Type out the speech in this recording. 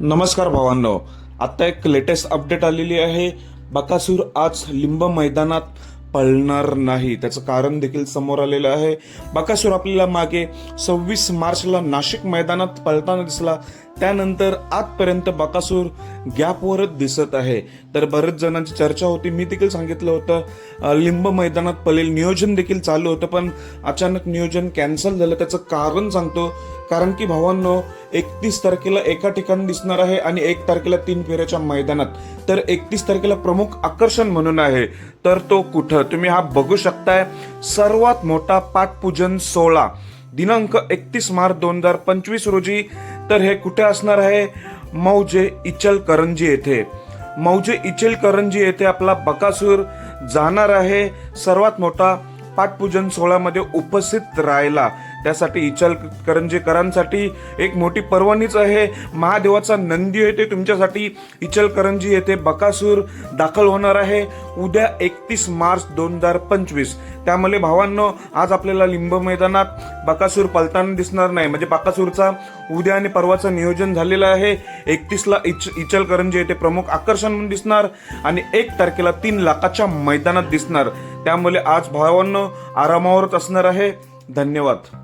नमस्कार भावांनो. आता एक लेटेस्ट अपडेट आलेली आहे. बकासूर आज लिंब मैदानात पळणार नाही. त्याचं कारण देखील समोर आलेलं आहे. बकासूर आपल्याला मागे सव्वीस मार्चला नाशिक मैदानात पळताना दिसला. त्यानंतर आजपर्यंत बकासूर गॅपवरच दिसत आहे. तर बरेच जणांची चर्चा होती. मी देखील सांगितलं होतं लिंब मैदानात पळेल. नियोजन देखील चालू होतं. पण अचानक नियोजन कॅन्सल झालं. त्याचं कारण सांगतो. कारण की भावांनो एकतीस तारखेला एका ठिकाणी दिसणार आहे आणि एक तारखेला तीन फेऱ्याच्या मैदानात. तर एकतीस तारखेला प्रमुख आकर्षण म्हणून आहे. तर तो कुठं? तुम्ही हा बघू शकताय. सर्वात मोठा पाठपूजन सोहळा. दिनांक एकतीस मार्च दोन हजार पंचवीस रोजी. तर हे कुठे असणार आहे? मौजे इचलकरंजी येथे. मौजे इचलकरंजी येथे आपला बकासूर जाणार आहे. सर्वात मोठा पाठपूजन सोहळ्यामध्ये उपस्थित राहायला त्यासाठी इचलकरंजीकरांसाठी एक मोठी पर्वणीच आहे. महादेवाचा नंदी येथे तुमच्यासाठी इचलकरंजी येथे बकासूर दाखल होणार आहे. उद्या एकतीस मार्च दोन हजार पंचवीस. त्यामुळे भावांनो आज आपल्याला लिंब मैदानात बकासूर पलताना दिसणार नाही. म्हणजे बकासूरचा उद्या आणि परवाचं नियोजन झालेलं आहे. एकतीसला इच इचलकरंजी येथे प्रमुख आकर्षण म्हणून दिसणार आणि एक तारखेला तीन लाखाच्या मैदानात दिसणार. त्यामुळे आज भावांनो आरामावरच असणार आहे. धन्यवाद.